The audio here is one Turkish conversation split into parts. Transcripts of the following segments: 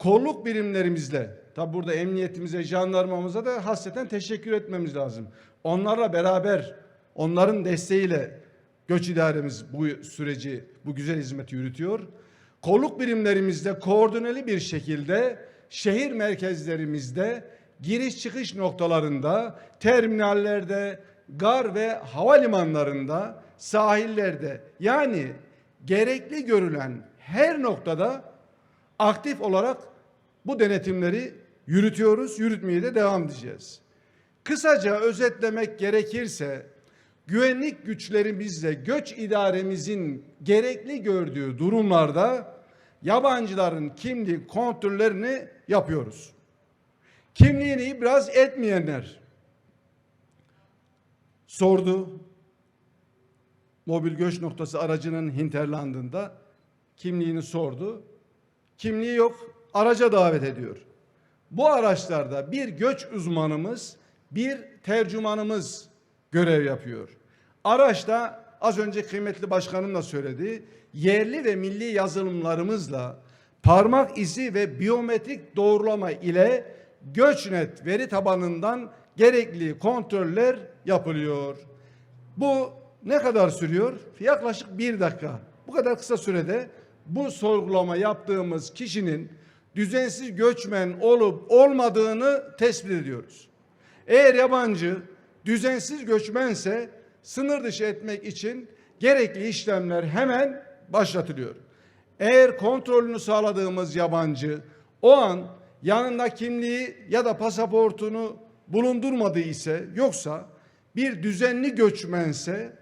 kolluk birimlerimizle, tabi burada emniyetimize, jandarmamıza da hasreten teşekkür etmemiz lazım. Onlarla beraber, onların desteğiyle göç idaremiz bu süreci, bu güzel hizmeti yürütüyor. Kolluk birimlerimizde koordineli bir şekilde şehir merkezlerimizde giriş çıkış noktalarında, terminallerde, gar ve havalimanlarında, sahillerde yani gerekli görülen her noktada aktif olarak bu denetimleri yürütüyoruz, yürütmeye de devam edeceğiz. Kısaca özetlemek gerekirse güvenlik güçlerimizle göç idaremizin gerekli gördüğü durumlarda yabancıların kimlik kontrollerini yapıyoruz. Kimliğini ibraz etmeyenler sordu. Mobil göç noktası aracının hinterlandında kimliğini sordu. Kimliği yok, araca davet ediyor. Bu araçlarda bir göç uzmanımız, bir tercümanımız görev yapıyor. Araçta az önce kıymetli başkanım da söyledi. Yerli ve milli yazılımlarımızla parmak izi ve biyometrik doğrulama ile GöçNet veri tabanından gerekli kontroller yapılıyor. Bu ne kadar sürüyor? Yaklaşık bir dakika. Bu kadar kısa sürede bu sorgulama yaptığımız kişinin düzensiz göçmen olup olmadığını tespit ediyoruz. Eğer yabancı düzensiz göçmense sınır dışı etmek için gerekli işlemler hemen başlatılıyor. Eğer kontrolünü sağladığımız yabancı o an yanında kimliği ya da pasaportunu bulundurmadığı ise yoksa bir düzenli göçmense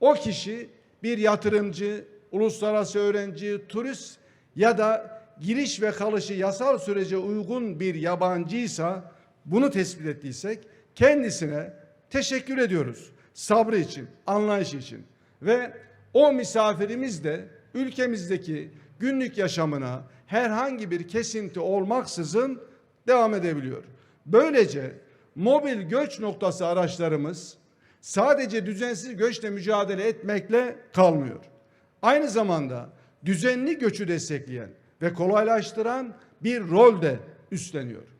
o kişi bir yatırımcı, uluslararası öğrenci, turist ya da giriş ve kalışı yasal sürece uygun bir yabancıysa bunu tespit ettiysek kendisine teşekkür ediyoruz. Sabrı için, anlayışı için ve o misafirimiz de ülkemizdeki günlük yaşamına herhangi bir kesinti olmaksızın devam edebiliyor. Böylece mobil göç noktası araçlarımız sadece düzensiz göçle mücadele etmekle kalmıyor. Aynı zamanda düzenli göçü destekleyen ve kolaylaştıran bir rol de üstleniyor.